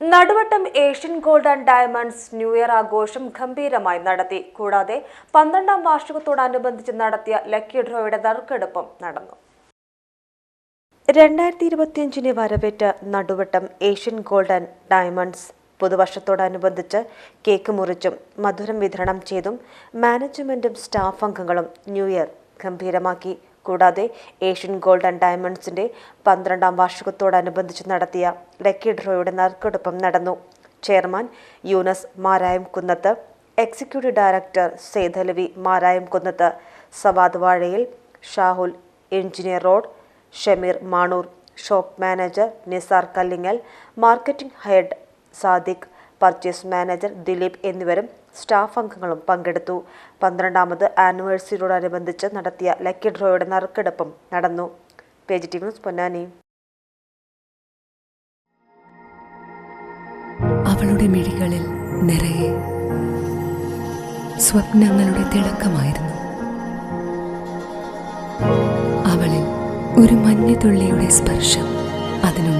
Naduvattam Asian gold and diamonds new year ആഘോഷം ഗംഭീരമായി നടത്തി. കൂടാതെ പന്ത്രണ്ടാം വാർഷികത്തോടനുബന്ധിച്ച് നടത്തിയ ലക്കി ഡ്രോയുടെ നറുക്കെടുപ്പും നടന്നു. രണ്ടായിരത്തി ഇരുപത്തിയഞ്ചിനെ വരവേറ്റ Naduvattam Asian gold and diamonds പുതുവർഷത്തോടനുബന്ധിച്ച് cake മുറിച്ചും മധുരം വിതരണം ചെയ്തും മാനേജ്മെന്റും സ്റ്റാഫ് അംഗങ്ങളും ന്യൂ ഇയർ ഗംഭീരമാക്കി. കൂടാതെ ഏഷ്യൻ ഗോൾഡ് ആൻഡ് ഡയമണ്ട്സിന്റെ പന്ത്രണ്ടാം വാർഷികത്തോടനുബന്ധിച്ച് നടത്തിയ ലക്കി ഡ്രോയുടെ നറുക്കെടുപ്പും നടന്നു. Chairman Yoonus Marayam Kunnath executive director Sethalavi Marayam Kunnath Savad Vazhayil Shahul engineer road Shameer Manoor shop manager Nisar Kallingal marketing head Sadiq purchase manager Dileep എന്നിവരും staff അംഗങ്ങളും പങ്കെടുത്തു. പന്ത്രണ്ടാമത് ആനിവേഴ്സറിയോടനുബന്ധിച്ച് നടത്തിയ ലക്കി ഡ്രോയുടെ നറുക്കെടുപ്പും നടന്നു. Page T news Ponnani. അവളുടെ മിഴികളിൽ നിറയെ സ്വപ്നങ്ങളുടെ തിളക്കമായിരുന്നു. അവളിൽ ഒരു മഞ്ഞുതുള്ളിയുടെ സ്പർശം അതിനുണ്ടായിരുന്നു.